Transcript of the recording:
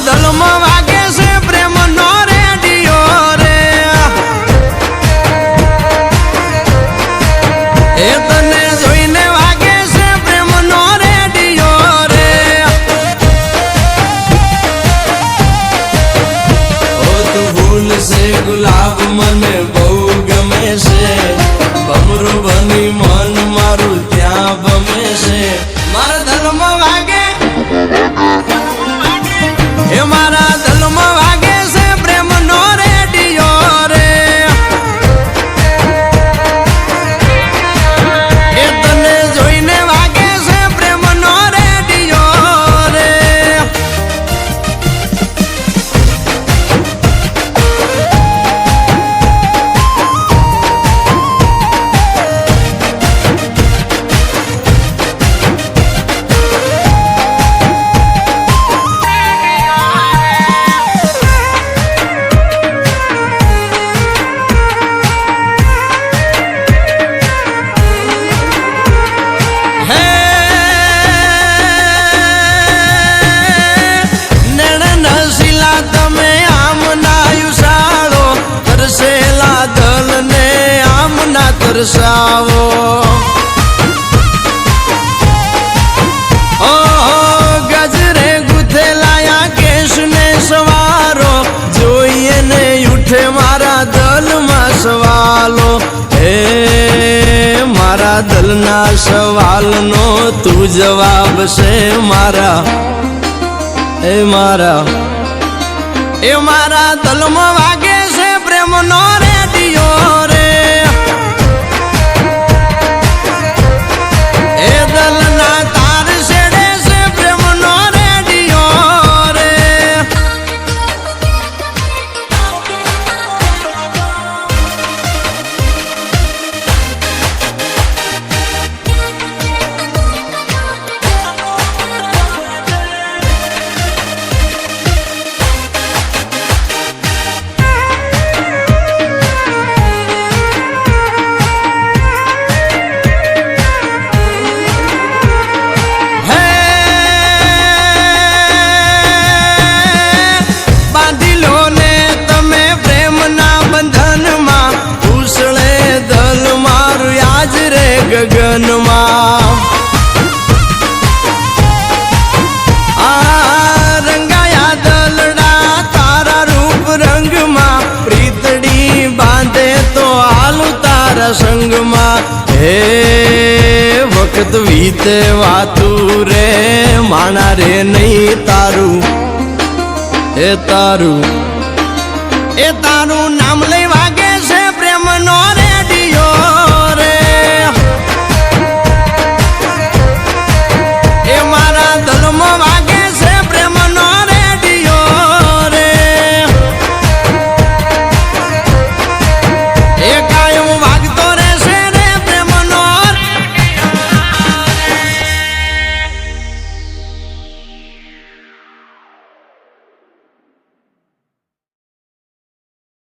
દલમાં વાગે ના તરસાવો ગજરે ગુથેલાયા કેશ સવારો. જોઈએ ને ઉઠે મારા દલમાં સવાલો. હે, મારા દલના સવાલનો તું જવાબ છે મારા. એ મારા. એ મારા દલમાં વાગે છે પ્રેમનો રેડિયો રે. તારા સંગમાં. હે વખત વીતે વાતું રે, માણા રે નહીં તારું. એ તારું. એ તારું નામ